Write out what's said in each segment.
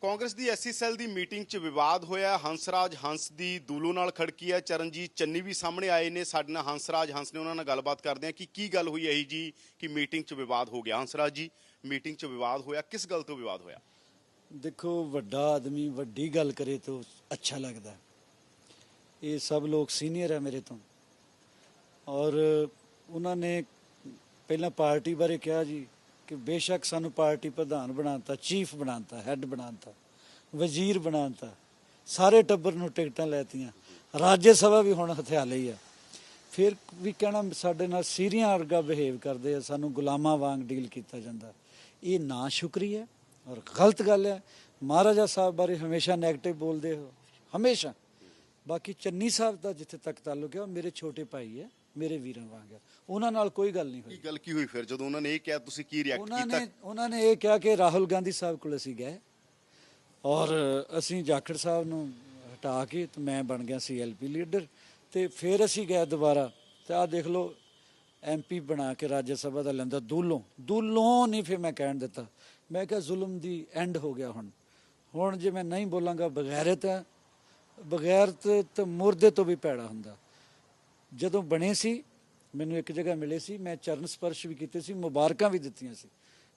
ਕਾਂਗਰਸ ਦੀ SC cell ਦੀ meeting 'ਚ ਵਿਵਾਦ ਹੋਇਆ। ਹੰਸਰਾਜ ਹੰਸ ਦੀ ਦੂਲੋ ਨਾਲ ਖੜਕੀ ਹੈ। ਚਰਨਜੀਤ ਚੰਨੀ ਵੀ ਸਾਹਮਣੇ ਆਏ ਨੇ। ਸਾਡੇ ਨਾਲ ਹੰਸਰਾਜ ਹੰਸ ਨੇ ਉਹਨਾਂ ਨਾਲ ਗੱਲਬਾਤ ਕਰਦੇ ਆ ਕਿ ਕੀ ਗੱਲ ਹੋਈ ਇਹੀ ਜੀ ਕਿ ਮੀਟਿੰਗ 'ਚ ਵਿਵਾਦ ਹੋ ਗਿਆ। ਹੰਸਰਾਜ ਜੀ, ਮੀਟਿੰਗ 'ਚ ਵਿਵਾਦ ਹੋਇਆ। ਕਿਸ ਗੱਲ ਤੋਂ ਵਿਵਾਦ ਹੋਇਆ? ਦੇਖੋ, ਵੱਡਾ ਆਦਮੀ, ਵੱਡੀ ਗੱਲ ਕਰੇ ਤਾਂ ਅੱਛਾ ਲੱਗਦਾ। ਇਹ ਸਭ ਲੋਕ ਸੀਨੀਅਰ ਹੈ ਮੇਰੇ ਤੋਂ। ਔਰ ਉਹਨਾਂ ਨੇ ਪਹਿਲਾਂ ਪਾਰਟੀ ਬਾਰੇ ਕਿਹਾ ਜੀ। ਕਿ ਬੇਸ਼ੱਕ ਸਾਨੂੰ ਪਾਰਟੀ ਪ੍ਰਧਾਨ ਬਣਾਤਾ, ਚੀਫ ਬਣਾਤਾ, ਹੈੱਡ ਬਣਾਤਾ, ਵਜ਼ੀਰ ਬਣਾਤਾ, ਸਾਰੇ ਟੱਬਰ ਨੂੰ ਟਿਕਟਾਂ ਲੈਤੀਆਂ। ਰਾਜ ਸਭਾ ਵੀ ਹੁਣ ਹਥਿਆਲੇ ਲਈ ਹੈ ਫਿਰ ਵੀ ਕਹਿਣਾ, ਸਾਡੇ ਨਾਲ ਸੀਰੀਆਂ ਵਰਗਾ ਬਿਹੇਵ ਕਰਦੇ ਆ, ਸਾਨੂੰ ਗੁਲਾਮਾਂ ਵਾਂਗ ਡੀਲ ਕੀਤਾ ਜਾਂਦਾ। ਇਹ ਨਾ ਸ਼ੁਕਰੀ ਹੈ ਔਰ ਗਲਤ ਗੱਲ ਹੈ ਮਹਾਰਾਜਾ ਸਾਹਿਬ ਬਾਰੇ ਹਮੇਸ਼ਾ 네ਗੇਟਿਵ ਬੋਲਦੇ ਹੋ, ਹਮੇਸ਼ਾ। ਬਾਕੀ ਚੰਨੀ ਸਾਹਿਬ ਦਾ ਜਿੱਥੇ ਤੱਕ ਤਾਲੁਕ ਹੈ ਉਹ ਮੇਰੇ ਛੋਟੇ ਭਾਈ ਹੈ ਮੇਰੇ ਵੀਰਾਂ ਵਾਂਗ ਉਹਨਾਂ ਨਾਲ ਕੋਈ ਗੱਲ ਨਹੀਂ ਕੀ ਹੋਈ ਗੱਲ ਕੀ ਹੋਈ ਫਿਰ? ਜਦੋਂ ਉਹਨਾਂ ਨੇ ਇਹ ਕਿਹਾ ਤੁਸੀਂ ਕੀ ਰਿਐਕਟ ਉਹਨਾਂ ਕੀਤਾ? ਨੇ ਉਹਨਾਂ ਨੇ ਇਹ ਕਿਹਾ ਕਿ ਰਾਹੁਲ ਗਾਂਧੀ ਸਾਹਿਬ ਕੋਲ ਅਸੀਂ ਗਏ ਔਰ ਅਸੀਂ ਜਾਖੜ ਸਾਹਿਬ ਨੂੰ ਹਟਾ ਕੇ ਤੇ ਮੈਂ ਬਣ ਗਿਆ ਸੀ ਐਲਪੀ ਲੀਡਰ ਤੇ ਫਿਰ ਅਸੀਂ ਗਏ ਦੁਬਾਰਾ ਤੇ ਆਹ ਦੇਖ ਲਓ ਐਮਪੀ ਬਣਾ ਕੇ ਰਾਜ ਸਭਾ ਦਾ ਲੈਂਦਾ ਦੂਲੋਂ। ਦੂਲੋਂ ਨਹੀਂ ਫਿਰ ਮੈਂ ਕਹਿਣ ਦਿੱਤਾ। ਮੈਂ ਕਿਹਾ ਜ਼ੁਲਮ ਦੀ ਐਂਡ ਹੋ ਗਿਆ ਹੁਣ। ਹੁਣ ਜੇ ਮੈਂ ਨਹੀਂ ਬੋਲਾਂਗਾ ਬਗੈਰਤ ਹੈ। ਬਗੈਰਤ ਤੇ ਮੁਰਦੇ ਤੋਂ ਵੀ ਪੈੜਾ ਹੁੰਦਾ। ਜਦੋਂ ਬਣੇ ਸੀ ਮੈਨੂੰ ਇੱਕ ਜਗ੍ਹਾ ਮਿਲੇ ਸੀ ਮੈਂ ਚਰਨ ਸਪਰਸ਼ ਵੀ ਕੀਤੇ ਸੀ ਮੁਬਾਰਕਾਂ ਵੀ ਦਿੱਤੀਆਂ ਸੀ।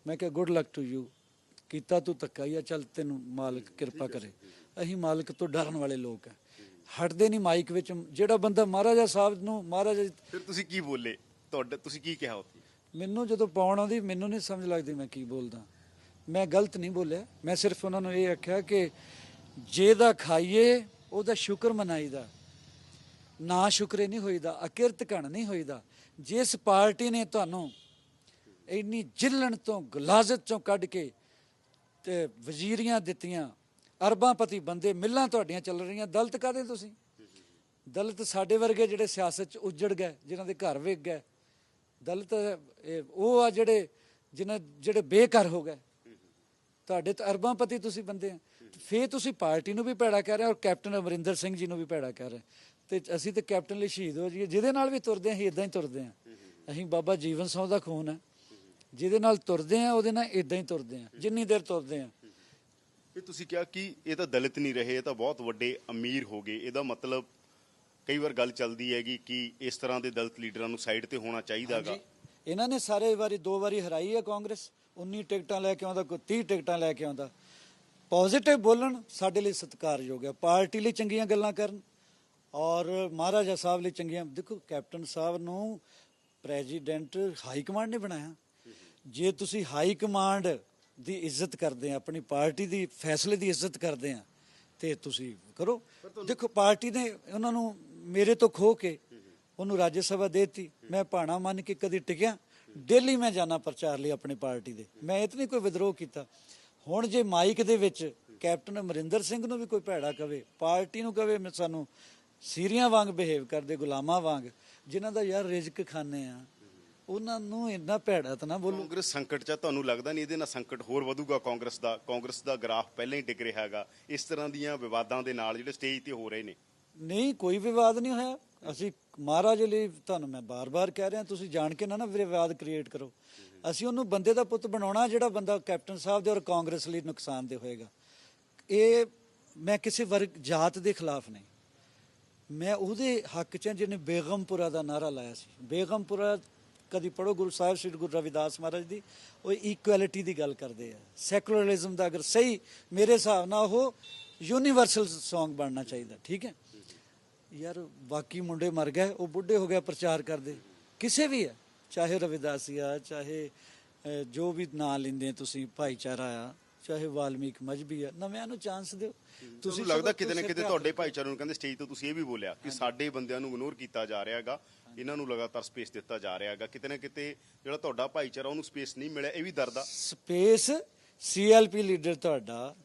ਮੈਂ ਕਿਹਾ ਗੁੱਡ ਲੱਕ ਟੂ ਯੂ ਕੀਤਾ ਤੂੰ ਧੱਕਾ ਹੀ ਆ ਚੱਲ ਤੈਨੂੰ ਮਾਲਕ ਕਿਰਪਾ ਕਰੇ। ਅਸੀਂ ਮਾਲਕ ਤੋਂ ਡਰਨ ਵਾਲੇ ਲੋਕ ਆ। ਹਟਦੇ ਨਹੀਂ ਮਾਈਕ ਵਿੱਚ ਜਿਹੜਾ ਬੰਦਾ ਮਹਾਰਾਜਾ ਸਾਹਿਬ ਨੂੰ ਮਹਾਰਾਜਾ ਫਿਰ ਤੁਸੀਂ ਕੀ ਬੋਲੇ? ਤੁਹਾਡੇ ਤੁਸੀਂ ਕੀ ਕਿਹਾ ਉੱਥੇ? ਮੈਨੂੰ ਜਦੋਂ ਪਾਉਣ ਆਉਂਦੀ ਮੈਨੂੰ ਨਹੀਂ ਸਮਝ ਲੱਗਦੀ ਮੈਂ ਕੀ ਬੋਲਦਾ। ਮੈਂ ਗਲਤ ਨਹੀਂ ਬੋਲਿਆ। ਮੈਂ ਸਿਰਫ ਉਹਨਾਂ ਨੂੰ ਇਹ ਆਖਿਆ ਕਿ ਜੇ ਦਾ ਖਾਈਏ ਉਹਦਾ ਸ਼ੁਕਰ ਮਨਾਈਦਾ। ਨਾ ਸ਼ੁਕਰੇ ਨਹੀਂ ਹੋਈਦਾ, ਅਕਿਰਤ ਘਣ ਨਹੀਂ ਹੋਈਦਾ। ਜਿਸ ਪਾਰਟੀ ਨੇ ਤੁਹਾਨੂੰ ਇੰਨੀ ਜਿੱਲਣ ਤੋਂ ਗਲਾਜ਼ਤ ਚੋਂ ਕੱਢ ਕੇ ਤੇ ਵਜ਼ੀਰੀਆਂ ਦਿੱਤੀਆਂ ਅਰਬਾਂਪਤੀ ਬੰਦੇ, ਮਿੱਲਾਂ ਤੁਹਾਡੀਆਂ ਚੱਲ ਰਹੀਆਂ, ਦਲਤ ਕਾਦੇ ਤੁਸੀਂ? ਦਲਤ ਸਾਡੇ ਵਰਗੇ ਜਿਹੜੇ ਸਿਆਸਤ ਚ ਉੱਜੜ ਗਏ, ਜਿਨ੍ਹਾਂ ਦੇ ਘਰ ਵੇਚ ਗਏ। ਦਲਤ ਉਹ ਆ ਜਿਹੜੇ, ਜਿਨ੍ਹਾਂ, ਜਿਹੜੇ ਬੇਘਰ ਹੋ ਗਏ। ਤੁਹਾਡੇ ਤਾਂ ਅਰਬਾਂਪਤੀ ਤੁਸੀਂ ਬੰਦੇ ਆ। ਫੇਰ ਤੁਸੀਂ ਪਾਰਟੀ ਨੂੰ ਵੀ ਭੈੜਾ ਕਹਿ ਰਹੇ ਹੋ ਔਰ ਕੈਪਟਨ ਅਮਰਿੰਦਰ ਸਿੰਘ ਜੀ ਨੂੰ ਵੀ ਭੈੜਾ ਕਹਿ ਰਹੇ ਤੇ ਅਸੀਂ ਤੇ ਕੈਪਟਨ ਲਈ ਸ਼ਹੀਦ ਹੋ ਜਾਈਏ। ਜਿਹਦੇ ਨਾਲ ਵੀ ਤੁਰਦੇ ਹਾਂ ਇਦਾਂ ਹੀ ਤੁਰਦੇ ਹਾਂ। ਅਸੀਂ ਬਾਬਾ ਜੀਵਨ ਸਿੰਘ ਦਾ ਖੂਨ ਹੈ। ਜਿਹਦੇ ਨਾਲ ਤੁਰਦੇ ਆ ਉਹਦੇ ਨਾਲ ਇਦਾਂ ਹੀ ਤੁਰਦੇ ਆ ਜਿੰਨੀ ਦੇਰ ਤੁਰਦੇ ਆ ਇਹ ਤੁਸੀਂ ਕਿਹਾ ਕਿ ਇਹ ਤਾਂ ਦਲਿਤ ਨਹੀਂ ਰਹੇ ਇਹ ਤਾਂ ਬਹੁਤ ਵੱਡੇ ਅਮੀਰ ਹੋ ਗਏ। ਇਹਦਾ ਮਤਲਬ ਕਈ ਵਾਰ ਗੱਲ ਚੱਲਦੀ ਹੈਗੀ ਕਿ ਇਸ ਤਰ੍ਹਾਂ ਦੇ ਦਲਿਤ ਲੀਡਰਾਂ ਨੂੰ ਸਾਈਡ ਤੇ ਹੋਣਾ ਚਾਹੀਦਾਗਾ। ਇਹਨਾਂ ਨੇ ਸਾਰੇ ਵਾਰੀ ਦੋ ਵਾਰੀ ਹਰਾਈ ਹੈ ਕਾਂਗਰਸ। 19 ਟਿਕਟਾਂ ਲੈ ਕੇ ਆਉਂਦਾ ਕੋਈ 30 ਟਿਕਟਾਂ ਲੈ ਕੇ ਆਉਂਦਾ। ਪੋਜ਼ਿਟਿਵ ਬੋਲਣ ਸਾਡੇ ਲਈ ਸਤਿਕਾਰਯੋਗ ਹੈ। ਪਾਰਟੀ ਲਈ ਚੰਗੀਆਂ ਗੱਲਾਂ ਕਰਨ। ਔਰ ਮਹਾਰਾਜਾ ਸਾਹਿਬ ਲਈ ਚੰਗੀਆਂ ਦੇਖੋ ਕੈਪਟਨ ਸਾਹਿਬ ਨੂੰ ਪ੍ਰੈਜ਼ੀਡੈਂਟ ਹਾਈ ਕਮਾਂਡ ਨੇ ਬਣਾਇਆ। ਜੇ ਤੁਸੀਂ ਹਾਈ ਕਮਾਂਡ ਦੀ ਇੱਜ਼ਤ ਕਰਦੇ ਆ ਆਪਣੀ ਪਾਰਟੀ ਦੀ ਫੈਸਲੇ ਦੀ ਇੱਜ਼ਤ ਕਰਦੇ ਆ ਤੇ ਤੁਸੀਂ ਕਰੋ। ਦੇਖੋ ਪਾਰਟੀ ਨੇ ਉਹਨਾਂ ਨੂੰ ਮੇਰੇ ਤੋਂ ਖੋ ਕੇ ਉਹਨੂੰ ਰਾਜ ਸਭਾ ਦੇਤੀ। ਮੈਂ ਭਾਣਾ ਮੰਨ ਕੇ ਕਦੀ ਟਿਕਿਆ। ਡੇਲੀ ਮੈਂ ਜਾਣਾ ਪ੍ਰਚਾਰ ਲਈ ਆਪਣੀ ਪਾਰਟੀ ਦੇ। ਮੈਂ ਨਹੀਂ ਕੋਈ ਵਿਦਰੋਹ ਕੀਤਾ। ਹੁਣ ਜੇ ਮਾਈਕ ਦੇ ਵਿੱਚ ਕੈਪਟਨ ਅਮਰਿੰਦਰ ਸਿੰਘ ਨੂੰ ਵੀ ਕੋਈ ਭੈੜਾ ਕਵੇ ਪਾਰਟੀ ਨੂੰ ਕਵੇ ਮੈਂ ਸਾਨੂੰ ਸੀਰੀਆਂ ਵਾਂਗ ਬਿਹੇਵ ਕਰਦੇ ਗੁਲਾਮਾਂ ਵਾਂਗ ਜਿਨ੍ਹਾਂ ਦਾ ਯਾਰ ਰਿਜ਼ਕ ਖਾਣੇ ਆ ਉਹਨਾਂ ਨੂੰ ਇੰਨਾ ਭੈੜਾ ਤਾਂ ਨਾ ਬੋਲੋ। ਕਾਂਗਰਸ ਸੰਕਟ 'ਚ ਆ, ਤੁਹਾਨੂੰ ਲੱਗਦਾ ਨਹੀਂ ਇਹਦੇ ਨਾਲ ਸੰਕਟ ਹੋਰ ਵਧੂਗਾ? ਕਾਂਗਰਸ ਦਾ ਕਾਂਗਰਸ ਦਾ ਗ੍ਰਾਫ ਪਹਿਲਾਂ ਹੀ ਡਿੱਗ ਰਿਹਾ ਹੈਗਾ। ਇਸ ਤਰ੍ਹਾਂ ਦੀਆਂ ਵਿਵਾਦਾਂ ਦੇ ਨਾਲ ਜਿਹੜੇ ਸਟੇਜ ਤੇ ਹੋ ਰਹੇ ਨੇ। ਨਹੀਂ ਕੋਈ ਵਿਵਾਦ ਨਹੀਂ ਹੋਇਆ। ਅਸੀਂ ਮਹਾਰਾਜ ਲਈ ਤੁਹਾਨੂੰ ਮੈਂ ਬਾਰ-ਬਾਰ ਕਹਿ ਰਿਹਾ ਤੁਸੀਂ ਜਾਣ ਕੇ ਨਾ ਨਾ ਵਿਵਾਦ ਕ੍ਰੀਏਟ ਕਰੋ। ਅਸੀਂ ਉਹਨੂੰ ਬੰਦੇ ਦਾ ਪੁੱਤ ਬਣਾਉਣਾ ਜਿਹੜਾ ਬੰਦਾ ਕੈਪਟਨ ਸਾਹਿਬ ਦੇ ਔਰ ਕਾਂਗਰਸ ਲਈ ਨੁਕਸਾਨਦੇ ਹੋਏਗਾ। ਇਹ ਮੈਂ ਕਿਸੇ ਵਰਗ ਜਾਤ ਦੇ ਖਿਲਾਫ ਨਹੀਂ। ਮੈਂ ਉਹਦੇ ਹੱਕ 'ਚ ਹਾਂ ਜਿਹਨੇ ਬੇਗਮਪੁਰਾ ਦਾ ਨਾਰਾ ਲਾਇਆ ਸੀ। ਬੇਗਮਪੁਰਾ ਕਦੀ ਪੜੋ ਗੁਰੂ ਸਾਹਿਬ, ਸ੍ਰੀ ਗੁਰੂ ਰਵਿਦਾਸ ਮਹਾਰਾਜ ਦੀ, ਉਹ ਇਕੁਐਲਿਟੀ ਦੀ ਗੱਲ ਕਰਦੇ ਆ। ਸੈਕੂਲਰਿਜ਼ਮ ਦਾ ਅਗਰ ਸਹੀ ਮੇਰੇ ਹਿਸਾਬ ਨਾਲ ਉਹ ਯੂਨੀਵਰਸਲ Song ਬਣਨਾ ਚਾਹੀਦਾ, ਠੀਕ ਹੈ? ਯਾਰ ਬਾਕੀ ਮੁੰਡੇ ਮਰ ਗਏ, ਉਹ ਬੁੱਢੇ ਹੋ ਗਏ, ਪ੍ਰਚਾਰ ਕਰਦੇ। ਕਿਸੇ ਵੀ ਆ ਚਾਹੇ ਰਵਿਦਾਸੀਆ ਚਾਹੇ ਜੋ ਵੀ ਨਾਂ ਲੈਂਦੇ ਤੁਸੀਂ, ਭਾਈਚਾਰਾ ਆ ਚਾਹੇ ਵਾਲਮੀਕ ਮਜਬੀ ਆ ਨਵਿਆਂ ਨੂੰ ਚਾਂਸ ਦਿਓ। ਤੁਸੀਂ ਲੱਗਦਾ ਕਿਤੇ ਨਾ ਕਿਤੇ ਤੁਹਾਡੇ ਭਾਈਚਾਰੇ ਨੂੰ ਕਹਿੰਦੇ ਸਟੇਜ ਤੋਂ ਤੁਸੀਂ ਇਹ ਵੀ ਬੋਲਿਆ ਕਿ ਸਾਡੇ ਬੰਦਿਆਂ ਨੂੰ ਇਗਨੋਰ ਕੀਤਾ ਜਾ ਰਿਹਾ ਹੈਗਾ। ਇਹਨਾਂ ਨੂੰ ਲਗਾਤਾਰ ਸਪੇਸ ਦਿੱਤਾ ਜਾ ਰਿਹਾ ਹੈਗਾ। ਕਿਤੇ ਨਾ ਕਿਤੇ ਜਿਹੜਾ ਤੁਹਾਡਾ ਭਾਈਚਾਰਾ ਉਹਨੂੰ ਸਪੇਸ ਨਹੀਂ ਮਿਲਿਆ ਇਹ ਵੀ ਦਰਦ ਆ। ਸਪੇਸ ਸੀਐਲਪੀ ਲੀਡਰ ਤੁਹਾਡਾ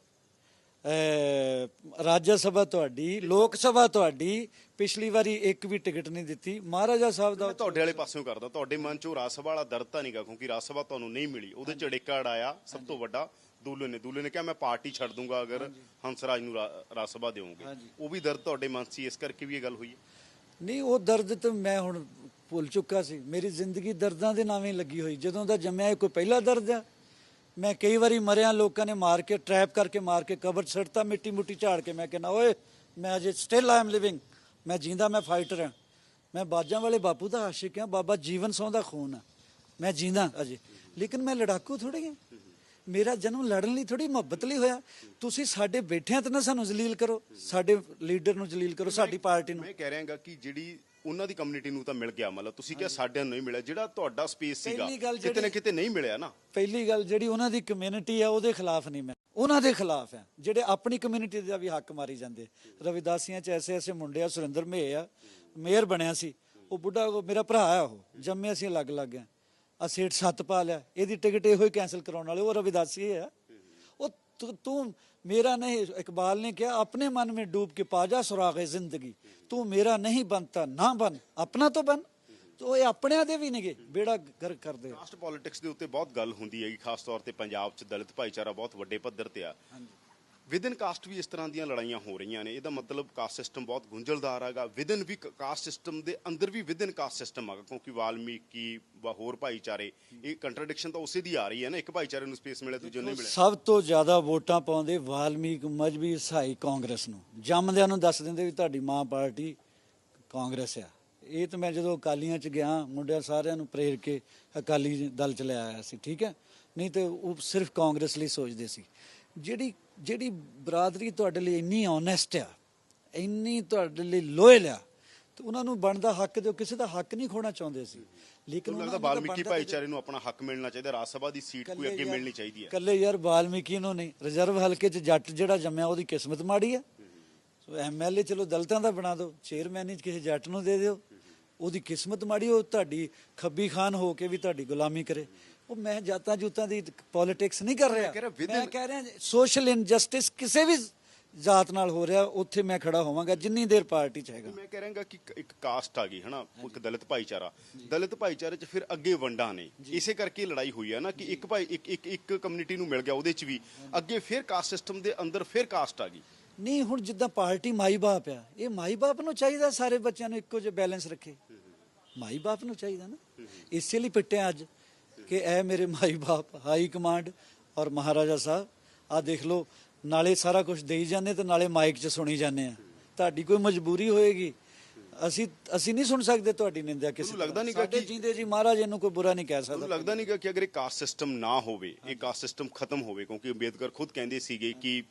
ਰਾਜ ਸਭਾ ਤੁਹਾਡੀ ਲੋਕ ਸਭਾ ਤੁਹਾਡੀ ਪਿਛਲੀ ਵਾਰੀ ਇੱਕ ਵੀ ਟਿਕਟ ਨਹੀਂ ਦਿੱਤੀ। ਮਹਾਰਾਜਾ ਸਾਹਿਬ ਦਾ ਤੁਹਾਡੇ ਵਾਲੇ ਪਾਸਿਓਂ ਕਰਦਾ। ਤੁਹਾਡੇ ਮਨ 'ਚੋਂ ਰਾਜ ਸਭਾ ਵਾਲਾ ਦਰਦ ਤਾਂ ਨਹੀਂਗਾ ਕਿਉਂਕਿ ਰਾਜ ਸਭਾ ਤੁਹਾਨੂੰ ਨਹੀਂ ਮਿਲੀ। ਉਹਦੇ ਚ ਅੜੇਕਾ ਅੜਾਇਆ ਸਭ ਤੋਂ ਵੱਡਾ। ਦੂਲੇ ਨੇ ਦੂਲੇ ਨੇ ਕਿਹਾ ਮੈਂ ਪਾਰਟੀ ਛੱਡ ਦੂੰਗਾ ਅਗਰ ਹੰਸਰਾਜ ਨੂੰ ਰਾਜ ਸਭਾ ਹਾਂਜੀ। ਉਹ ਵੀ ਦਰਦ ਤੁਹਾਡੇ ਮਨ ਸੀ ਇਸ ਕਰਕੇ ਵੀ ਇਹ ਗੱਲ ਹੋਈ ਹੈ? ਨਹੀਂ ਉਹ ਦਰਦ ਤਾਂ ਮੈਂ ਹੁਣ ਭੁੱਲ ਚੁੱਕਾ ਸੀ। ਮੇਰੀ ਜ਼ਿੰਦਗੀ ਦਰਦਾਂ ਦੇ ਨਾਵੇਂ ਲੱਗੀ ਹੋਈ। ਜਦੋਂ ਦਾ ਜੰਮਿਆ ਕੋਈ ਪਹਿਲਾ ਦਰਦ ਆ। ਮੈਂ ਕਈ ਵਾਰੀ ਮਰਿਆ ਲੋਕਾਂ ਨੇ ਮਾਰ ਕੇ ਟਰੈਪ ਕਰਕੇ ਮਾਰ ਕੇ ਕਬਰ ਛੱਡਤਾ ਮਿੱਟੀ ਮੁੱਟੀ ਝਾੜ ਕੇ। ਮੈਂ ਕਹਿੰਦਾ ਓਏ ਮੈਂ ਅਜੇ ਸਟਿਲ ਆਈ ਐਮ ਲਿਵਿੰਗ ਮੈਂ ਜਿੰਦਾ ਮੈਂ ਫਾਈਟਰ ਹਾਂ ਮੈਂ ਬਾਜਾਂ ਵਾਲੇ ਬਾਪੂ ਦਾ ਆਸ਼ਿਕ ਹਾਂ ਬਾਬਾ ਜੀਵਨ ਸੌਂ ਦਾ ਖੂਨ ਆ। ਮੈਂ ਜਿੰਦਾ ਅਜੇ। ਲੇਕਿਨ ਮੈਂ ਲੜਾਕੂ ਥੋੜੀ ਹਾਂ ਮੇਰਾ ਜਨਮ ਲੜਨ ਲਈ ਥੋੜੀ ਮੁਹੱਬਤ ਲਈ ਹੋਇਆ। ਤੁਸੀਂ ਸਾਡੇ ਬੈਠਿਆਂ ਤੇ ਨਾ ਸਾਨੂੰ ਜਲੀਲ ਕਰੋ ਸਾਡੇ ਲੀਡਰ ਨੂੰ ਜਲੀਲ ਕਰੋ ਸਾਡੀ ਪਾਰਟੀ ਨੂੰ। ਮੈਂ ਕਹਿ ਰਿਹਾਗਾ ਕਿ ਜਿਹੜੀ ਉਹਨਾਂ ਦੀ ਕਮਿਊਨਿਟੀ ਨੂੰ ਤਾਂ ਮਿਲ ਗਿਆ ਮਤਲਬ ਤੁਸੀਂ ਕਿਹਾ ਸਾਡਿਆਂ ਨੂੰ ਨਹੀਂ ਮਿਲਿਆ ਜਿਹੜਾ ਤੁਹਾਡਾ ਸਪੇਸ ਸੀਗਾ ਕਿਤੇ ਨਾ ਕਿਤੇ ਨਹੀਂ ਮਿਲਿਆ ਨਾ। ਪਹਿਲੀ ਗੱਲ ਜਿਹੜੀ ਉਹਨਾਂ ਦੀ ਕਮਿਊਨਿਟੀ ਆ ਉਹਦੇ ਖਿਲਾਫ ਨਹੀਂ ਮੈਂ ਉਹਨਾਂ ਦੇ ਖਿਲਾਫ ਆ ਜਿਹੜੇ ਆਪਣੀ ਕਮਿਊਨਿਟੀ ਦਾ ਵੀ ਹੱਕ ਮਾਰੀ ਜਾਂਦੇ। ਰਵਿਦਾਸੀਆਂ ਚ ਐਸੇ ਐਸੇ ਮੁੰਡੇ ਆ ਸੁਰਿੰਦਰ ਮੇ ਆ ਮੇਅਰ ਬਣਿਆ ਸੀ। ਉਹ ਬੁੱਢਾ ਮੇਰਾ ਭਰਾ ਆ ਉਹ ਜੰਮੇ ਅਸੀਂ ਅਲੱਗ ਲੱਗ ਆ। ਆ ਸੇਠ ਸਤਪਾਲ ਆ ਇਹਦੀ ਟਿਕਟ ਇਹੋ ਹੀ ਕੈਨਸਲ ਕਰਾਉਣ ਵਾਲੇ ਉਹ ਰਵਿਦਾਸੀ ਆ ਉਹ ਤੂੰ- ਤੂੰ ਮੇਰਾ ਨਹੀਂ ਇਕਬਾਲ ਨੇ ਕਿਹਾ ਆਪਣੇ ਮਨ में डूब के पा जा सुराग जिंदगी तू मेरा नहीं बनता ना बन अपना तो बन ਤੋ ਇਹ ਆਪਣਿਆਂ ਦੇ ਵੀ ਨੇਗੇ ਬੇੜਾ ਗਰ ਕਰਦੇ ਆ। ਕਾਸਟ ਪੋਲਿਟਿਕਸ ਦੇ ਉੱਤੇ ਬਹੁਤ ਗੱਲ ਹੁੰਦੀ ਹੈਗੀ ਖਾਸ ਤੌਰ ਤੇ ਪੰਜਾਬ 'ਚ ਦਲਿਤ ਭਾਈਚਾਰਾ ਬਹੁਤ ਵੱਡੇ ਪੱਧਰ ਤੇ ਆ ਵਿਦਨ ਕਾਸਟ ਵੀ ਇਸ ਤਰ੍ਹਾਂ ਦੀਆਂ ਲੜਾਈਆਂ ਹੋ ਰਹੀਆਂ ਨੇ। ਇਹਦਾ ਮਤਲਬ ਕਾਸਟ ਸਿਸਟਮ ਬਹੁਤ ਗੁੰਝਲਦਾਰ ਹੈਗਾ। ਵਿਦਨ ਵੀ ਕਾਸਟ ਸਿਸਟਮ ਦੇ ਅੰਦਰ ਵੀ ਵਿਦਨ ਕਾਸਟ ਸਿਸਟਮ ਹੈਗਾ ਕਿਉਂਕਿ ਵਾਲਮੀਕੀ ਵਾ ਹੋਰ ਭਾਈਚਾਰੇ ਇਹ ਕੰਟਰਡਿਕਸ਼ਨ ਤਾਂ ਉਸੇ ਦੀ ਆ ਰਹੀ ਹੈ ਨਾ। ਇੱਕ ਭਾਈਚਾਰੇ ਨੂੰ ਸਪੇਸ ਮਿਲਿਆ ਦੂਜੇ ਨੂੰ ਨਹੀਂ ਮਿਲਿਆ। ਸਭ ਤੋਂ ਜ਼ਿਆਦਾ ਵੋਟਾਂ ਪਾਉਂਦੇ ਵਾਲਮੀਕ ਮਜਬੀ ਈਸਾਈ ਕਾਂਗਰਸ ਨੂੰ। ਜੰਮਦਿਆਂ ਨੂੰ ਦੱਸ ਦਿੰਦੇ ਵੀ ਤੁਹਾਡੀ ਮਾਂ ਪਾਰਟੀ ਕਾਂਗਰਸ ਆ। ਇਹ ਤਾਂ ਮੈਂ ਜਦੋਂ ਅਕਾਲੀਆਂ ਚ ਗਿਆ ਮੁੰਡਿਆਂ ਸਾਰਿਆਂ ਨੂੰ ਪ੍ਰੇਰ ਕੇ ਅਕਾਲੀ ਦਲ ਚ ਲੈ ਆਇਆ ਸੀ ਠੀਕ ਹੈ? ਨਹੀਂ ਤੇ ਉਹ ਸਿਰਫ ਕਾਂਗਰਸ ਲਈ ਸੋਚਦੇ ਸੀ। ਜਿਹੜੀ ਜਿਹੜੀ ਬਰਾਦਰੀ ਤੁਹਾਡੇ ਲਈ ਇੰਨੀ ਓਨੈਸਟ ਆ ਇੰਨੀ ਤੁਹਾਡੇ ਲਈ ਲੋਇਲ ਆ ਤੇ ਉਹਨਾਂ ਨੂੰ ਬਣਦਾ ਹੱਕ ਦਿਓ ਕਿਸੇ ਦਾ ਹੱਕ ਨਹੀਂ ਖੋਣਾ ਚਾਹੁੰਦੇ ਸੀ। ਲੇਕਿਨ ਉਹਨਾਂ ਵਾਲਮੀਕੀ ਬਣਦਾ ਭਾਈਚਾਰੇ ਨੂੰ ਆਪਣਾ ਹੱਕ ਮਿਲਣਾ ਚਾਹੀਦਾ ਰਾਜ ਸਭਾ ਦੀ ਸੀਟ ਕੋਈ ਅੱਗੇ ਮਿਲਣੀ ਚਾਹੀਦੀ ਹੈ ਕੱਲੇ ਯਾਰ ਵਾਲਮੀਕੀ ਨੂੰ ਨਹੀਂ ਰਿਜ਼ਰਵ ਹਲਕੇ 'ਚ ਜੱਟ ਜਿਹੜਾ ਜੰਮਿਆ ਉਹਦੀ ਕਿਸਮਤ ਮਾੜੀ ਆ। ਸੋ ਐਮਐਲਏ ਚਲੋ ਦਲਤਾਂ ਦਾ ਬਣਾ ਦਿਓ ਚੇਅਰਮੈਨ ਹੀ ਕਿਸੇ ਜੱਟ ਨੂੰ ਦੇ ਦਿਓ ਉਹਦੀ ਕਿਸਮਤ ਮਾੜੀ ਉਹ ਤੁਹਾਡੀ ਖੱਬੀ ਖਾਨ ਹੋ ਕੇ ਵੀ ਤੁਹਾਡੀ ਗੁਲਾਮੀ ਕਰੇ। ਉਹ ਮੈਂ ਜਾਤਾਂ ਜੂਤਾਂ ਦੀ ਪੋਲਿਟਿਕਸ ਨਹੀਂ ਕਰ ਰਿਹਾ। ਮੈਂ ਕਹਿ ਰਿਹਾ ਸੋਸ਼ਲ ਇਨਜਸਟਿਸ ਕਿਸੇ ਵੀ ਜਾਤ ਨਾਲ ਹੋ ਰਿਹਾ ਉੱਥੇ ਮੈਂ ਖੜਾ ਹੋਵਾਂਗਾ ਜਿੰਨੀ ਦੇਰ ਪਾਰਟੀ 'ਚ ਹੈਗਾ। ਮੈਂ ਕਹਿ ਰਿਹਾਗਾ ਕਿ ਇੱਕ- ਇੱਕ ਕਾਸਟ ਆ ਗਈ ਹਨਾ? ਇੱਕ ਦਲਿਤ ਭਾਈਚਾਰਾ। ਦਲਿਤ ਭਾਈਚਾਰੇ 'ਚ ਫਿਰ ਅੱਗੇ ਵੰਡਾਂ ਨੇ। ਇਸੇ ਕਰਕੇ ਲੜਾਈ ਹੋਈ ਆ ਨਾ ਕਿ ਇੱਕ ਭਾਈ ਇੱਕ ਇੱਕ ਇੱਕ ਕਮਿਊਨਿਟੀ ਨੂੰ ਮਿਲ ਗਿਆ ਉਹਦੇ 'ਚ ਵੀ। ਅੱਗੇ ਫਿਰ ਕਾਸਟ ਸਿਸਟਮ ਦੇ ਅੰਦਰ ਫਿਰ ਕਾਸਟ ਆ ਗਈ। ਨਹੀਂ ਹੁਣ ਜਿੱਦਾਂ ਪਾਰਟੀ ਮਾਈ ਬਾਪ ਆ ਇਹ ਮਾਈ ਬਾਪ ਨੂੰ ਚਾਹੀਦਾ ਸਾਰੇ ਬੱਚਿਆਂ ਨੂੰ ਇੱਕੋ ਜਿਹਾ ਬੈਲੈਂਸ ਰੱਖੇ। ਮਾਈ ਬਾਪ ਨੂੰ ਚਾਹੀਦਾ ਨਾ। ਇਸੇ ਲਈ ਪਿੱਟਿਆ ਅੱਜ। ਕਿ ਇਹ ਮੇਰੇ ਮਾਈ ਬਾਪ ਹਾਈ ਕਮਾਂਡ ਔਰ ਮਹਾਰਾਜਾ ਸਾਹਿਬ ਆ ਦੇਖ ਲਓ ਨਾਲੇ ਸਾਰਾ ਕੁਝ ਦੇਈ ਜਾਂਦੇ ਤੇ ਨਾਲੇ ਮਾਈਕ 'ਚ ਸੁਣੀ ਜਾਂਦੇ ਆ। ਤੁਹਾਡੀ ਕੋਈ ਮਜਬੂਰੀ ਹੋਏਗੀ? ਅਸੀਂ ਅਸੀਂ ਨਹੀਂ ਸੁਣ ਸਕਦੇ ਤੁਹਾਡੀ ਨਿੰਦਿਆ ਕਿਸੇ ਲੱਗਦਾ ਤਰ੍ਹਾਂ। ਨੀ ਗਾ ਸਾਡੇ ਕਿ- ਜੀਂਦੇ ਜੀ ਮਹਾਰਾਜ ਇਹਨੂੰ ਕੋਈ ਬੁਰਾ ਨਹੀਂ ਕਹਿ ਸਕਦਾ। ਲੱਗਦਾ ਨਹੀਂਗਾ ਕਿ ਅਗਰ ਇਹ ਕਾਸਟ ਸਿਸਟਮ ਨਾ ਹੋਵੇ ਇਹ ਕਾਸਟ ਸਿਸਟਮ ਖਤਮ ਹੋਵੇ ਕਿਉਂਕਿ ਅੰਬੇਦਕਰ ਖੁਦ ਕਹਿੰਦੇ ਸੀਗੇ ਕਿ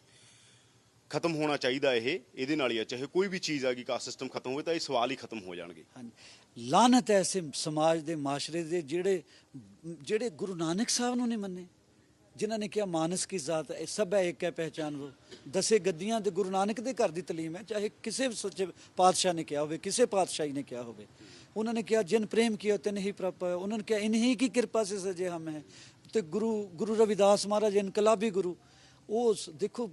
ਖਤਮ ਹੋਣਾ ਚਾਹੀਦਾ ਇਹ, ਇਹਦੇ ਨਾਲ ਹੀ ਆ, ਚਾਹੇ ਕੋਈ ਵੀ ਚੀਜ਼ ਆ ਗਈ, ਕਾਸਟ ਸਿਸਟਮ ਖਤਮ ਹੋਵੇ ਤਾਂ ਇਹ ਸਵਾਲ ਹੀ ਖਤਮ ਹੋ ਜਾਣਗੇ। ਹਾਂਜੀ। ਲਾਨਤ ਹੈ ਐਸੇ ਸਮਾਜ ਦੇ ਮਾਸ਼ਰੇ ਦੇ ਜਿਹੜੇ ਜਿਹੜੇ ਗੁਰੂ ਨਾਨਕ ਸਾਹਿਬ ਨੂੰ ਨਹੀਂ ਮੰਨੇ, ਜਿਨ੍ਹਾਂ ਨੇ ਕਿਹਾ ਮਾਨਸ ਕੀ ਜ਼ਾਤ ਹੈ ਸਭ ਹੈ ਇੱਕ ਹੈ ਪਹਿਚਾਨ ਵੋ। ਦਸੇ ਗੱਦੀਆਂ ਦੇ ਗੁਰੂ ਨਾਨਕ ਦੇ ਘਰ ਦੀ ਤਾਲੀਮ ਹੈ, ਚਾਹੇ ਕਿਸੇ ਵੀ ਸੱਚੇ ਪਾਤਸ਼ਾਹ ਨੇ ਕਿਹਾ ਹੋਵੇ, ਕਿਸੇ ਪਾਤਸ਼ਾਹੀ ਨੇ ਕਿਹਾ ਹੋਵੇ। ਉਹਨਾਂ ਨੇ ਕਿਹਾ, ਜਿਨ ਪ੍ਰੇਮ ਕੀਆ ਤਿਨ ਹੀ ਪ੍ਰਾਪਤ ਹੈ ਉਹਨਾਂ ਨੇ ਕਿਹਾ, ਇਨਹੀ ਕੀ ਕਿਰਪਾ ਸੇ ਸਜੇ ਹਮ ਹੈ? ਤੇ ਗੁਰੂ ਗੁਰੂ ਰਵਿਦਾਸ ਮਹਾਰਾਜ, ਇਨਕਲਾਬੀ ਗੁਰੂ, ਉਹ ਦੇਖੋ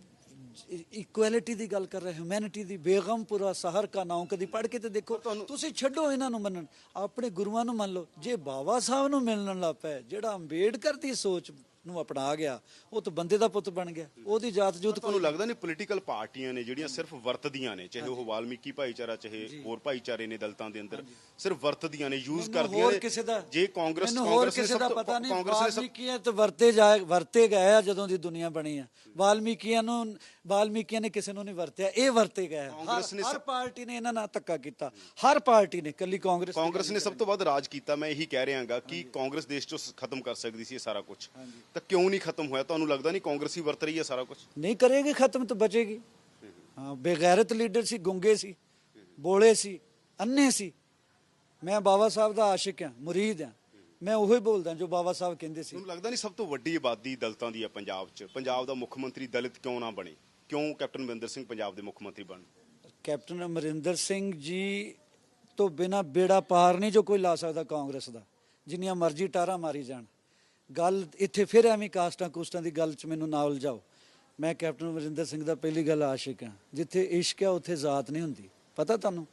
ਇਕੁਐਲਿਟੀ ਦੀ ਗੱਲ ਕਰ ਰਹੇ ਹਿਊਮੈਨਿਟੀ ਦੀ ਬੇਗਮਪੁਰਾ ਸਹਰ ਕਾ ਨਾਮ ਕਦੀ ਪੜ੍ਹ ਕੇ ਤੇ ਦੇਖੋ ਤੁਸੀਂ ਛੱਡੋ ਇਹਨਾਂ ਨੂੰ ਮੰਨਣ। ਆਪਣੇ ਗੁਰੂਆਂ ਨੂੰ ਮੰਨ ਲਓ ਜੇ ਬਾਬਾ ਸਾਹਿਬ ਨੂੰ ਮਿਲਣ ਲੱਗ ਪਏ ਜਿਹੜਾ ਅੰਬੇਡਕਰ ਦੀ ਸੋਚ ਨੂੰ ਅਪਣਾ ਗਿਆ ਉਹ ਤਾਂ ਬੰਦੇ ਦਾ ਪੁੱਤ ਬਣ ਗਿਆ ਉਹਦੀ ਜਾਤ ਜੂਤ ਕੋਈ ਤੁਹਾਨੂੰ ਲੱਗਦਾ ਨਹੀਂ ਪੋਲੀਟੀਕਲ ਪਾਰਟੀਆਂ ਨੇ ਜਿਹੜੀਆਂ ਸਿਰਫ ਵਰਤਦੀਆਂ ਨੇ ਚਾਹੇ ਉਹ ਵਾਲਮੀਕੀ ਭਾਈਚਾਰਾ ਚਾਹੇ ਹੋਰ ਭਾਈਚਾਰੇ ਨੇ ਦਲਤਾਂ ਦੇ ਅੰਦਰ ਸਿਰਫ ਵਰਤਦੀਆਂ ਨੇ ਯੂਜ਼ ਕਰਦੀਆਂ ਨੇ। ਜੇ ਕਾਂਗਰਸ ਕਾਂਗਰਸ ਨੇ ਕਿਸੇ ਦਾ ਤੋਂ- ਪਤਾ ਨਹੀਂ ਵਾਲਮੀਕੀਆਂ ਤੇ ਵਰਤੇ ਜਾਏ ਵਰਤੇ ਗਏ ਆ ਜਦੋਂ ਦੀ ਦੁਨੀਆ ਬਣੀ ਆ। ਵਾਲਮੀਕੀਆਂ ਨੂੰ ਵਾਲਮੀਕੀਆਂ ਨੇ ਕਿਸੇ ਨੂੰ ਨਹੀਂ ਵਰਤਿਆ ਇਹ ਵਰਤੇ ਗਏ ਹਰ- ਪਾਰਟੀ ਨੇ ਇਹਨਾਂ ਨਾਲ ਧੱਕਾ ਕੀਤਾ। ਹਰ ਪਾਰਟੀ ਨੇ ਕੱਲੀ ਕਾਂਗਰਸ ਕਾਂਗਰਸ ਨੇ ਸਭ ਤੋਂ ਵੱਧ ਰਾਜ ਕੀਤਾ ਮੈਂ ਇਹੀ ਕਹਿ ਰਿਹਾਗਾ ਕਿ ਕਾਂਗਰਸ ਦੇਸ਼ ਚੋਂ ਖਤਮ ਕਰ ਸਕਦੀ ਸੀ ਇਹ ਸਾਰਾ ਕੁਝ ਤਾਂ ਕਿਉਂ ਨਹੀਂ ਖਤਮ ਹੋਇਆ? ਤੁਹਾਨੂੰ ਲੱਗਦਾ ਨਹੀਂ ਕਾਂਗਰਸ ਵਰਤ ਰਹੀ ਹੈ ਸਾਰਾ ਕੁਝ ਨਹੀਂ ਕਰੇਗੀ ਖਤਮ ਤਾਂ ਬਚੇਗੀ। ਹਾਂ ਬੇਗੈਰਤ ਲੀਡਰ ਸੀ ਗੁੰਗੇ ਸੀ ਬੋਲੇ ਸੀ ਅੰਨੇ ਸੀ। ਮੈਂ ਬਾਬਾ ਸਾਹਿਬ ਦਾ ਆਸ਼ਿਕ ਹਾਂ ਮੁਰੀਦ ਹਾਂ। ਮੈਂ ਉਹੀ ਬੋਲਦਾ ਜੋ ਬਾਬਾ ਸਾਹਿਬ ਕਹਿੰਦੇ ਸੀ। ਤੁਹਾਨੂੰ ਲੱਗਦਾ ਨਹੀਂ ਸਭ ਤੋਂ ਵੱਡੀ ਆਬਾਦੀ ਦਲਿਤਾਂ ਦੀ ਹੈ ਪੰਜਾਬ 'ਚ। ਪੰਜਾਬ ਦਾ ਮੁੱਖ ਮੰਤਰੀ ਦਲਿਤ ਕਿਉਂ ਨਾ ਬਣੇ? ਕਿਉਂ ਕੈਪਟਨ ਅਮਰਿੰਦਰ ਸਿੰਘ ਪੰਜਾਬ ਦੇ ਮੁੱਖ ਮੰਤਰੀ ਬਣ? ਕੈਪਟਨ ਅਮਰਿੰਦਰ ਸਿੰਘ ਜੀ ਤੋਂ ਬਿਨਾ ਬੇੜਾ ਪਾਰ ਨਹੀਂ ਜੋ ਕੋਈ ਲਾ ਸਕਦਾ ਕਾਂਗਰਸ ਦਾ। ਜਿੰਨੀਆਂ ਮਰਜ਼ੀ ਟਾਰਾਂ ਮਾਰੀ ਜਾਣ। ਗੱਲ ਇੱਥੇ ਫਿਰ ਐਵੇਂ ਕਾਸਟਾਂ ਕੁਸਟਾਂ ਦੀ ਗੱਲ 'ਚ ਮੈਨੂੰ ਨਾ ਉਲਝਾਓ। ਮੈਂ ਕੈਪਟਨ ਅਮਰਿੰਦਰ ਸਿੰਘ ਦਾ ਪਹਿਲੀ ਗੱਲ ਆਸ਼ਿਕ ਹਾਂ। ਜਿੱਥੇ ਇਸ਼ਕ ਹੈ ਉੱਥੇ ਜ਼ਾਤ ਨਹੀਂ ਹੁੰਦੀ। ਪਤਾ ਤੁਹਾਨੂੰ?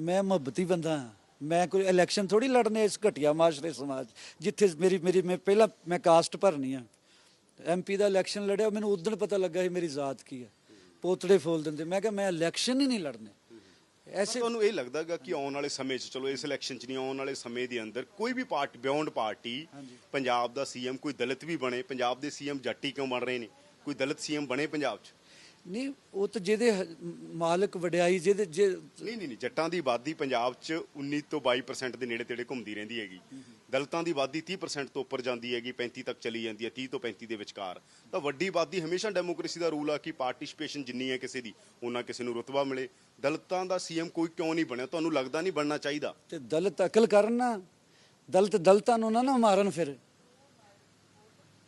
ਮੈਂ ਮੁਹੱਬਤੀ ਬੰਦਾ ਹਾਂ। ਮੈਂ ਕੋਈ ਇਲੈਕਸ਼ਨ ਥੋੜੀ ਲੜਨੇ ਇਸ ਘਟੀਆ ਮਾਸ਼ਰੇ ਸਮਾਜ ਜਿੱਥੇ ਮੇਰੀ ਮੇਰੀ, ਮੈਂ ਪਹਿਲਾਂ ਮੈਂ ਕਾਸਟ ਭਰਨੀ ਆ। ਐਮਪੀ ਦਾ ਇਲੈਕਸ਼ਨ ਲੜਿਆ, ਮੈਨੂੰ ਉਦੋਂ ਪਤਾ ਲੱਗਾ ਸੀ ਮੇਰੀ ਜ਼ਾਤ ਕੀ ਹੈ ਪੋਤੜੇ ਫੋਲ ਦਿੰਦੇ। ਮੈਂ ਕਿਹਾ ਮੈਂ ਇਲੈਕਸ਼ਨ ਹੀ ਨਹੀਂ ਲੜਨੇ। ਐਸੇ ਤੁਹਾਨੂੰ ਇਹ ਲੱਗਦਾਗਾ ਕਿ ਆਉਣ ਵਾਲੇ ਸਮੇਂ 'ਚ ਚਲੋ ਇਸ ਇਲੈਕਸ਼ਨ 'ਚ ਨਹੀਂ ਆਉਣ ਵਾਲੇ ਸਮੇਂ ਦੇ ਅੰਦਰ ਕੋਈ ਵੀ ਪਾਰਟੀ ਬਿਯੋਂਡ ਪਾਰਟੀ। ਪੰਜਾਬ ਦਾ ਸੀਐਮ ਕੋਈ ਦਲਿਤ ਵੀ ਬਣੇ ਪੰਜਾਬ ਦੇ ਸੀਐਮ ਜਾਟੀ ਕਿਉਂ ਬਣ ਰਹੇ ਨੇ? ਕੋਈ ਦਲਿਤ ਸੀਐਮ ਬਣੇ ਪੰਜਾਬ 'ਚ? ਨਹੀਂ ਉਹ ਤਾਂ ਜਿਹਦੇ ਮਾਲਕ ਵਡਿਆਈ ਜਿਹਦੇ ਨਹੀਂ ਨਹੀਂ ਜੱਟਾਂ ਦੀ ਆਬਾਦੀ ਪੰਜਾਬ 'ਚ 19 ਤੋਂ 22% ਦੇ ਨੇੜੇ ਤੇੜੇ ਘੁੰਮਦੀ ਰਹਿੰਦੀ ਹੈਗੀ। ਦਲਿਤਾਂ ਦੀ ਆਬਾਦੀ 30% ਤੋਂ ਉੱਪਰ ਜਾਂਦੀ ਹੈਗੀ 35 ਤੱਕ ਚਲੀ ਜਾਂਦੀ ਹੈ 30 ਤੋਂ 35 ਦੇ ਵਿਚਕਾਰ। ਤਾਂ ਵੱਡੀ ਆਬਾਦੀ ਹਮੇਸ਼ਾ ਡੈਮੋਕ੍ਰੇਸੀ ਦਾ ਰੂਲ ਆ ਕਿ ਪਾਰਟਿਸਿਪੇਸ਼ਨ ਜਿੰਨੀ ਹੈ ਕਿਸੇ ਦੀ ਉਹਨਾਂ ਕਿਸੇ ਨੂੰ ਰੁਤਬਾ ਮਿਲੇ। ਦਲਤਾਂ ਦਾ ਸੀਐਮ ਕੋਈ ਕਿਉਂ ਨਹੀਂ ਬਣਿਆ? ਤੁਹਾਨੂੰ ਲੱਗਦਾ ਨਹੀਂ ਬਣਨਾ ਚਾਹੀਦਾ? ਤੇ ਦਲਿਤ ਅਕਲ ਕਰਨ ਨਾ, ਦਲਿਤ ਦਲਿਤਾਂ ਨੂੰ ਨਾ ਨਾ ਮਾਰਨ ਫਿਰ।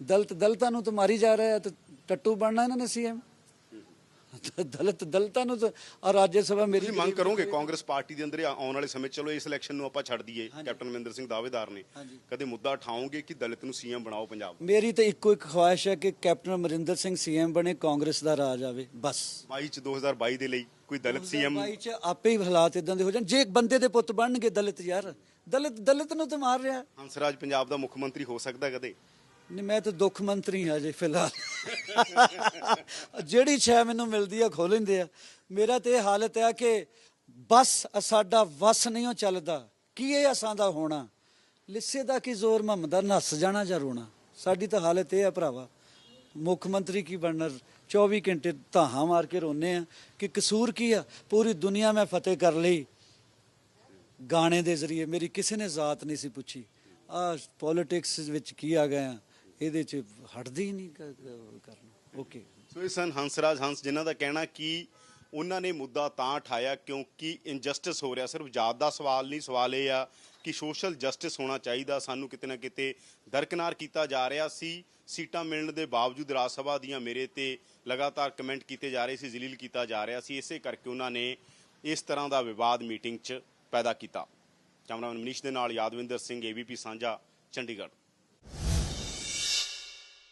ਦਲਤ ਦਲਤਾਂ ਨੂੰ ਤਾਂ ਮਾਰੀ ਜਾ ਰਿਹਾ ਤੇ ਟੱਟੂ ਬਣਨਾ ਇਹਨਾਂ ਨੇ ਸੀਐਮ। ਦਲਿਤ ਦਲਿਤਾਂ ਨੂੰ ਤਾਂ ਆ ਰਾਜ ਸਭਾ ਮੇਰੀ ਤੁਸੀਂ ਮੰਗ ਕਰੋਗੇ ਕਾਂਗਰਸ ਪਾਰਟੀ ਦੇ ਅੰਦਰ ਆਉਣ ਵਾਲੇ ਸਮੇਂ 'ਚ ਚਲੋ ਇਸ ਇਲੈਕਸ਼ਨ ਨੂੰ ਆਪਾਂ ਛੱਡ ਦਈਏ ਕੈਪਟਨ ਅਮਰਿੰਦਰ ਸਿੰਘ ਦਾਅਵੇਦਾਰ ਨੇ। ਹਾਂਜੀ। ਕਦੇ ਮੁੱਦਾ ਉਠਾਓਗੇ ਕਿ ਦਲਿਤ ਨੂੰ ਸੀਐਮ ਬਣਾਓ ਪੰਜਾਬ ਮੇਰੀ ਤਾਂ ਇੱਕੋ ਇੱਕ ਖੁਆਇਸ਼ ਹੈ ਕਿ ਕੈਪਟਨ ਅਮਰਿੰਦਰ ਸਿੰਘ ਸੀਐਮ ਬਣੇ ਕਾਂਗਰਸ ਦਾ ਰਾਜ ਆਵੇ ਬਸ। 22 ਚ 2022 ਦੇ ਲਈ ਕੋਈ ਦਲਿਤ ਸੀਐਮ 2022 ਚ ਆਪੇ ਹੀ ਹਾਲਾਤ ਇਦਾਂ ਦੇ ਹੋ ਜਾਣ। ਜੇ ਇੱਕ ਬੰਦੇ ਦੇ ਪੁੱਤ ਬਣਨਗੇ ਦਲਿਤ ਯਾਰ। ਦਲਿਤ ਦਲਿਤ ਨੂੰ ਤਾਂ ਮਾਰ ਰਿਹਾ। ਹੰਸਰਾਜ ਪੰਜਾਬ ਦਾ ਮੁੱਖ ਮੰਤਰੀ ਹੋ ਸਕਦਾ ਕਦੇ? ਨਹੀਂ, ਮੈਂ ਤਾਂ ਦੁੱਖ ਮੰਤਰੀ ਹਾਂ ਜੇ, ਫਿਲਹਾਲ। ਜਿਹੜੀ ਸ਼ੈ ਮੈਨੂੰ ਮਿਲਦੀ ਆ, ਖੋਹ ਲੈਂਦੇ ਆ। ਮੇਰਾ ਤੇ ਇਹ ਹਾਲਤ ਆ ਕਿ ਬਸ ਸਾਡਾ ਵਸ ਨਹੀਂ ਉਹ ਚੱਲਦਾ। ਕੀ ਇਹ ਅਸਾਂ ਦਾ ਹੋਣਾ? ਲਿੱਸੇ ਦਾ ਕੀ ਜ਼ੋਰ ਮੁਹੰਮਦ ਨੱਸ ਜਾਣਾ ਜਾਂ ਰੋਣਾ? ਸਾਡੀ ਤਾਂ ਹਾਲਤ ਇਹ ਆ ਭਰਾਵਾ। ਮੁੱਖ ਮੰਤਰੀ ਕੀ ਬਣਨਾ? 24 ਘੰਟੇ ਧਾਹਾਂ ਮਾਰ ਕੇ ਰੋਨੇ ਆ ਕਿ ਕਸੂਰ ਕੀ ਆ? ਪੂਰੀ ਦੁਨੀਆ ਮੈਂ ਫਤਿਹ ਕਰ ਲਈ। ਗਾਣੇ ਦੇ ਜ਼ਰੀਏ ਮੇਰੀ ਕਿਸੇ ਨੇ ਜ਼ਾਤ ਨਹੀਂ ਸੀ ਪੁੱਛੀ। ਆ ਪੋਲਿਟਿਕਸ ਵਿੱਚ ਕੀ ਆ ਗਏ ਆ? ਇਹਦੇ ਚ ਹਟਦੀ ਹੀ ਨਹੀਂ ਕ- ਕਰਨਾ। ਓਕੇ ਸੋ ਇਹ ਸਨ ਹੰਸਰਾਜ ਹੰਸ, ਜਿਨ੍ਹਾਂ ਦਾ ਕਹਿਣਾ ਕਿ ਉਹਨਾਂ ਨੇ ਮੁੱਦਾ ਤਾਂ ਉਠਾਇਆ ਕਿਉਂਕਿ ਇਨਜਸਟਿਸ ਹੋ ਰਿਹਾ। ਸਿਰਫ ਜਾਤ ਦਾ ਸਵਾਲ ਨਹੀਂ, ਸਵਾਲ ਇਹ ਆ ਕਿ ਸੋਸ਼ਲ ਜਸਟਿਸ ਹੋਣਾ ਚਾਹੀਦਾ। ਸਾਨੂੰ ਕਿਤੇ ਨਾ ਕਿਤੇ ਦਰਕਨਾਰ ਕੀਤਾ ਜਾ ਰਿਹਾ ਸੀ। ਸੀਟਾਂ ਮਿਲਣ ਦੇ ਬਾਵਜੂਦ ਰਾਜ ਸਭਾ ਦੀਆਂ ਮੇਰੇ ਤੇ ਲਗਾਤਾਰ ਕਮੈਂਟ ਕੀਤੇ ਜਾ ਰਹੇ ਸੀ, ਜ਼ਲੀਲ ਕੀਤਾ ਜਾ ਰਿਹਾ ਸੀ। ਇਸੇ ਕਰਕੇ ਉਹਨਾਂ ਨੇ ਇਸ ਤਰ੍ਹਾਂ ਦਾ ਵਿਵਾਦ ਮੀਟਿੰਗ 'ਚ ਪੈਦਾ ਕੀਤਾ। ਕੈਮਰਾਮੈਨ ਮਨੀਸ਼ ਦੇ ਨਾਲ ਯਾਦਵਿੰਦਰ ਸਿੰਘ ਏਬੀਪੀ ਸਾਂਝਾ, ਚੰਡੀਗੜ੍ਹ।